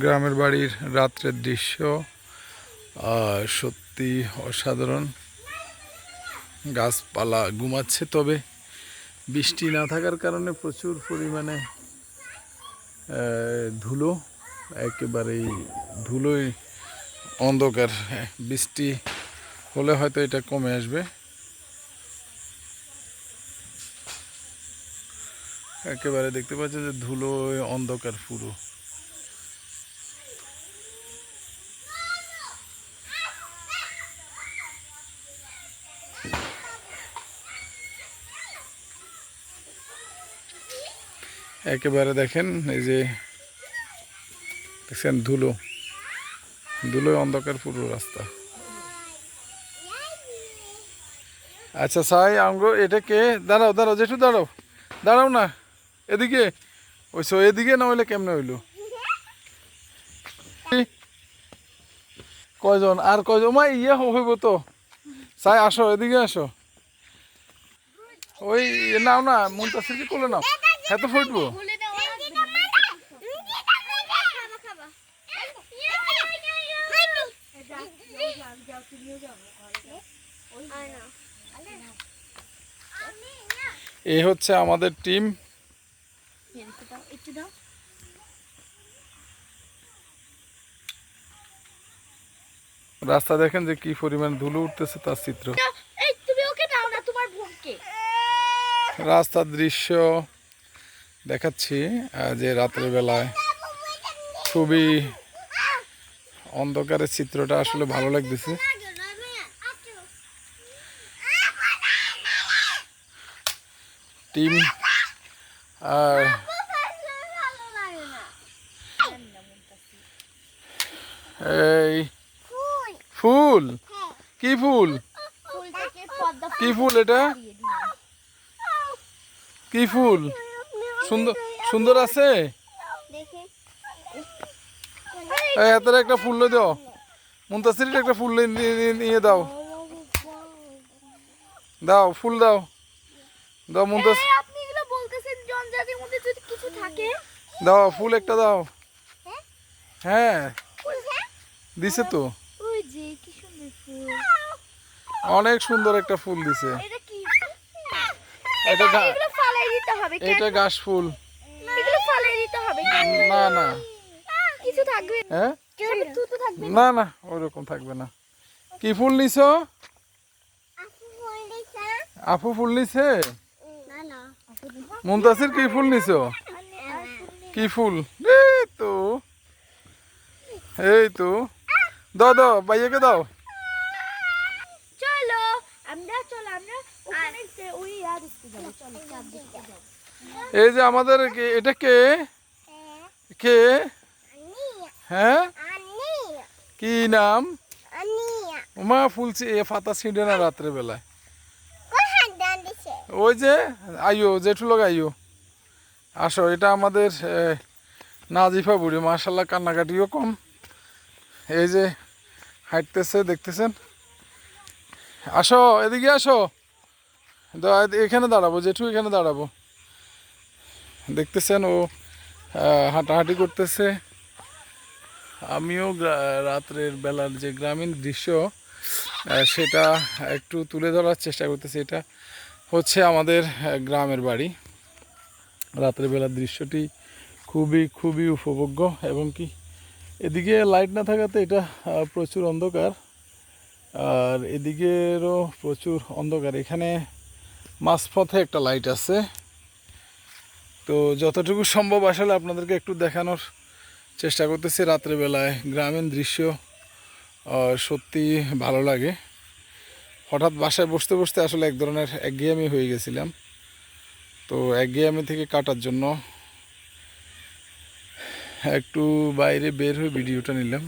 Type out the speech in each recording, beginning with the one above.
গ্রামের বাড়ির রাত্রের দৃশ্য সত্যি অসাধারণ। গাছপালা ঘুমাচ্ছে তবে। বৃষ্টি না থাকার কারণে প্রচুর পরিমাণে ধুলো, একেবারেই ধুলোই অন্ধকার। বৃষ্টি হলে হয়তো এটা কমে আসবে। একেবারে দেখতে পাচ্ছেন যে ধুলোয় অন্ধকার পুরো। একেবারে দেখেন, এই যে দেখছেন ধুলো। ধুলোয় অন্ধকার পুরো রাস্তা। আচ্ছা সাই, আমগো, এটা কে? দাঁড়াও দাঁড়াও, জেঠু, দাঁড়াও। দাঁড়াও না, এদিকে। ওই সো, এদিকে না হইলে কেমনে হইল? কয়জন? আর কয়জন? মা ইয়ে হইব তো। সাই, আসো, এদিকে আসো। ওই, নাও না, মুন্তাসিরকে কোলে নাও। হ্যাঁ তো ফুটবো? এই হচ্ছে আমাদের টিম। রাস্তা দেখেন যে কি পরিমাণ ধুলো উঠতেছে তার চিত্র। রাস্তার দৃশ্য। দেখাচ্ছি যে রাতের বেলায় খুবই অন্ধকারের চিত্রটা আসলে ভালো লাগতেছে। টিম আর এই ফুল কি ফুল? কি ফুল এটা? কি ফুল? সুন্দর সুন্দর আছে? হাতের একটা ফুল লই দাও। মুন্তাসির একটা ফুল নিয়ে- দাও। দাও ফুল দাও। দাও মুন্তাস দাও ফুল একটা দাও। হ্যাঁ? ফুল হ্যাঁ? দিছে তো। অনেক সুন্দর একটা ফুল দিছে। এটা ফালাই দিতে হবে এটা ঘাস ফুল। এগুলো ফালাই দিতে হবে না না। কিছু থাকবে? হ্যাঁ? কিছু তো থাকবে না। না ওইরকম থাকবে না। কি ফুল নিছো? আপু ফুল নিছে? না না। মুন্তাসির কি ফুল নিছো? কি ফুল? এই তো। এই তো। দাও দাও ভাইয়াকে দাও চলো আমরা চলো আমরা ওখানে যে- ওই আর দেখতে যাব চলো চাঁদ দেখতে যাব এই যে আমাদের এটা কে? কে? হ্যাঁ? কি নাম? মা ফুলছে, এ ফাতা ছিঁড়ে না রাত্রে বেলায় ওই যে আইও জেঠু লোক আইও আসো, এটা আমাদের নাজিফা বুড়ি মার্শাল্লাহ কান্নাকাটিও কম। এই যে, হাঁটতেছে, দেখতেছেন? আসো, এদিকে আসো। এখানে দাঁড়াবো, জেঠু এখানে দাঁড়াবো। দেখতেছেন ও হাঁটাহাঁটি করতেছে। আমিও রাত্রের বেলার যে গ্রামীণ দৃশ্য সেটা একটু তুলে ধরার চেষ্টা করতেছি। এটা হচ্ছে আমাদের গ্রামের বাড়ি। রাত্রের বেলার দৃশ্যটি খুবই খুবই উপভোগ্য এবং কি এদিকে লাইট না থাকাতে এটা প্রচুর অন্ধকার। আর এদিকেরও প্রচুর অন্ধকার। এখানে মাঝপথে একটা লাইট আছে। তো যতটুকু সম্ভব আসলে আপনাদেরকে একটু দেখানোর চেষ্টা করতেছি রাত্রেবেলায়। গ্রামীণ দৃশ্য সত্যি ভালো লাগে। হঠাৎ বাসায় বসতে বসতে আসলে এক ধরনের একঘেয়েমি হয়ে গেছিলাম। তো একঘেয়েমি থেকে কাটার জন্য একটু বাইরে বের হয়ে ভিডিওটা নিলাম।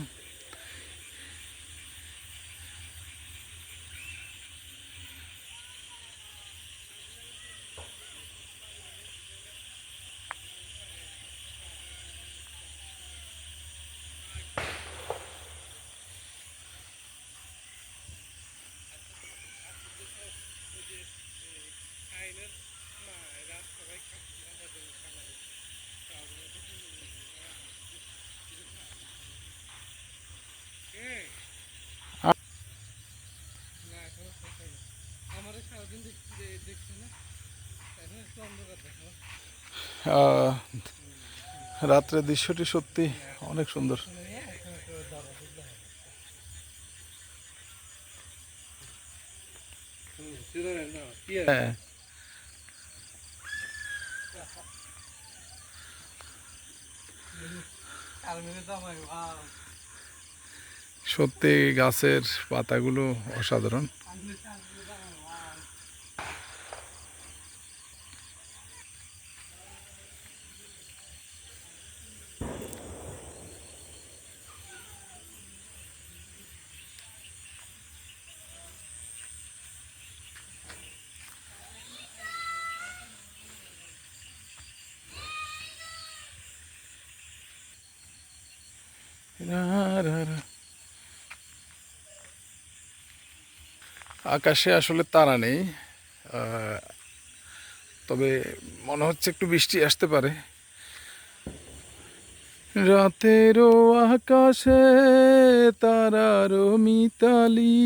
আহ, রাত্রের দৃশ্যটি সত্যি অনেক সুন্দর। হ্যাঁ। সত্যি গাছের পাতাগুলো অসাধারণ। আকাশে আসলে তারা নেই তবে মনে হচ্ছে একটু বৃষ্টি আসতে পারে। রাতেরও আকাশে তারারও মিতালি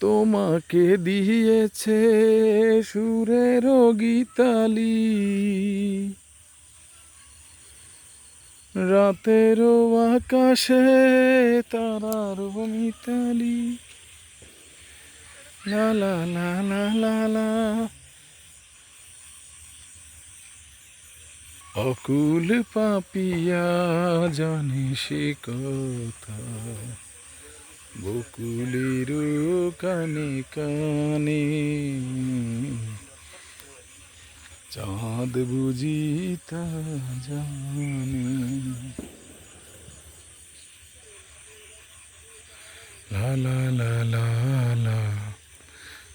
তোমাকে দিয়েছে সুরেরও গীতালি। রাতেরও আকাশে তারারও মিতালি। অকুল পাপিয়া জানে সে কথা। বকুলের কানে কানে চাঁদ বুঝি তা জানে। লা লা লা লা লা,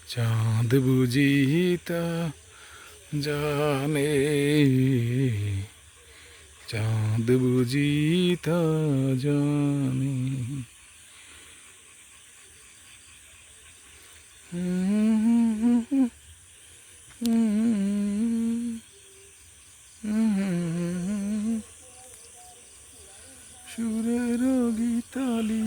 চাঁদ বুঝি তা জানে। চাঁদ বুঝি তা জানে সুরের গীতালি।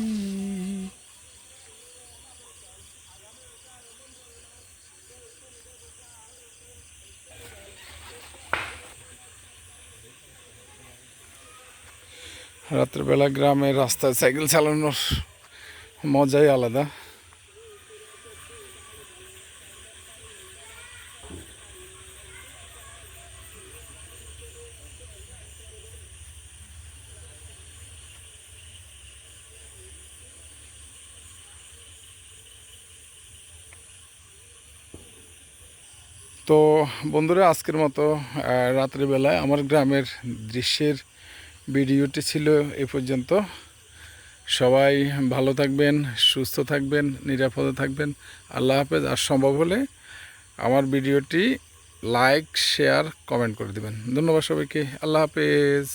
রাত্রেবেলা গ্রামের রাস্তায় সাইকেল চালানোর মজাই আলাদা। তো বন্ধুরা, আজকের মতো রাত্রিবেলায় আমার গ্রামের দৃশ্যের ভিডিওটি ছিল এ পর্যন্ত। সবাই ভালো থাকবেন, সুস্থ থাকবেন, নিরাপদে থাকবেন। আল্লাহ হাফেজ। আর সম্ভব হলে আমার ভিডিওটি লাইক, শেয়ার, কমেন্ট করে দেবেন। ধন্যবাদ সবাইকে। আল্লাহ হাফেজ।